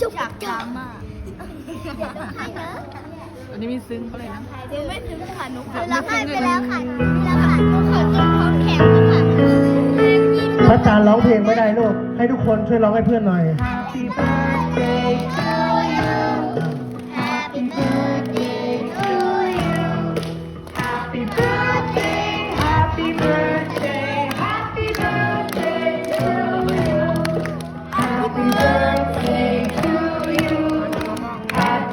จุกจากดราม่าอันนี้มีซึ้งเขาเลยนะเดี๋ยวไม่ถึงค่ะหนูขอร้องไห้ไปแล้วค่ะนี่แล้วค่ะหนูขอจนท้องแข็งแล้วค่ะพระอาจารย์ร้องเพลงไม่ได้ลูก ให้ทุกคนช่วยร้องให้เพื่อนหน่อย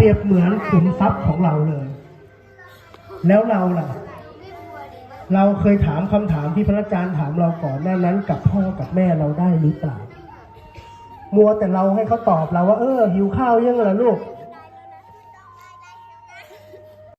รียบเหมือนขุมทรัพย์ของเราเลย แล้วเราล่ะ เราเคยถามคำถามที่พระอาจารย์ถามเราก่อนหน้านั้น กับพ่อกับแม่เราได้หรือเปล่า มัวแต่เราให้เขาตอบเราว่า เออหิวข้าวยังเหรอลูก